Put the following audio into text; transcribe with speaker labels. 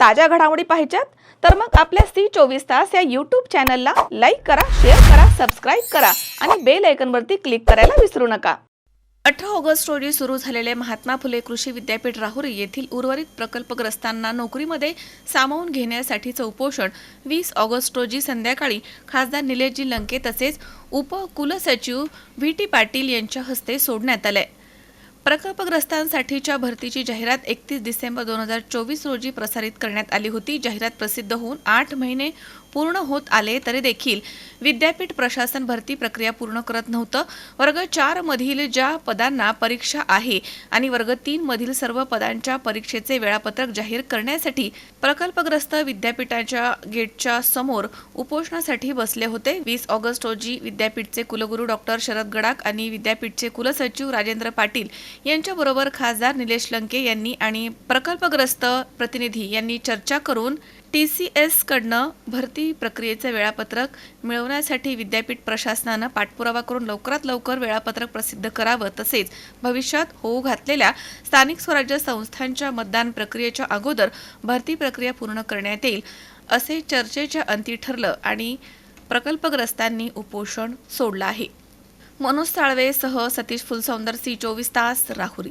Speaker 1: ताज्या घडामोडी पाहिजेत तर मग आपल्या सी चोवीस तास या यूट्यूब चॅनलला लाईक करा शेअर करा सबस्क्राईब करा आणि बेल आयकनवरती क्लिक करायला विसरू नका. अठरा ऑगस्ट रोजी सुरू झालेले महात्मा फुले कृषी विद्यापीठ राहुरी येथील उर्वरित प्रकल्पग्रस्तांना नोकरीमध्ये सामावून घेण्यासाठीचं उपोषण वीस ऑगस्ट रोजी संध्याकाळी खासदार निलेशजी लंके तसेच उपकुलसचिव व्ही टी पाटील यांच्या हस्ते सोडण्यात आलंय प्रकल्पग्रस्तांसाठीच्या भरतीची जाहिरात एकतीस डिसेंबर दोन हजार चोवीस रोजी प्रसारित करण्यात आली होती. जाहिरात प्रसिद्ध होऊन आठ महिने पूर्ण होत आले तरी देखील विद्यापीठ प्रशासन भरती प्रक्रिया पूर्ण करत नव्हतं. वर्ग चार मधील ज्या पदांना परीक्षा आहे आणि वर्ग तीन मधील सर्व पदांच्या परीक्षेचे वेळापत्रक जाहीर करण्यासाठी प्रकल्पग्रस्त विद्यापीठाच्या गेटच्या समोर उपोषणासाठी बसले होते. वीस ऑगस्ट रोजी विद्यापीठचे कुलगुरू डॉक्टर शरद गडाख आणि विद्यापीठचे कुलसचिव राजेंद्र पाटील यांच्याबरोबर खासदार निलेश लंके यांनी आणि प्रकल्पग्रस्त प्रतिनिधी यांनी चर्चा करून टी सी एस कडनं भरती प्रक्रियेचं वेळापत्रक मिळवण्यासाठी विद्यापीठ प्रशासनानं पाठपुरावा करून लवकरात लवकर वेळापत्रक प्रसिद्ध करावं तसेच भविष्यात होऊ घातलेल्या स्थानिक स्वराज्य संस्थांच्या मतदान प्रक्रियेच्या अगोदर भरती प्रक्रिया पूर्ण करण्यात येईल असे चर्चेच्या अंती ठरलं आणि प्रकल्पग्रस्तांनी उपोषण सोडलं आहे. मनोज साळवेसह सतीश फुलसौंदर सी चोवीस तास राहुरी.